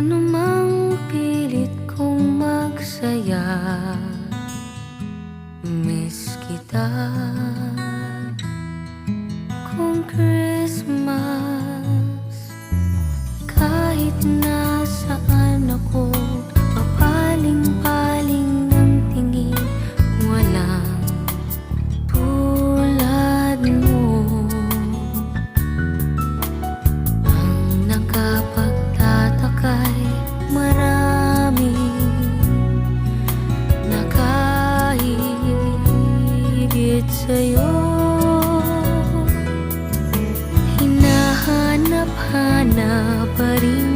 anumang pilit kong magsaya. Miss kita. Kung Christmas Kahit na sa'yo. Hinahanap-hanap pa rin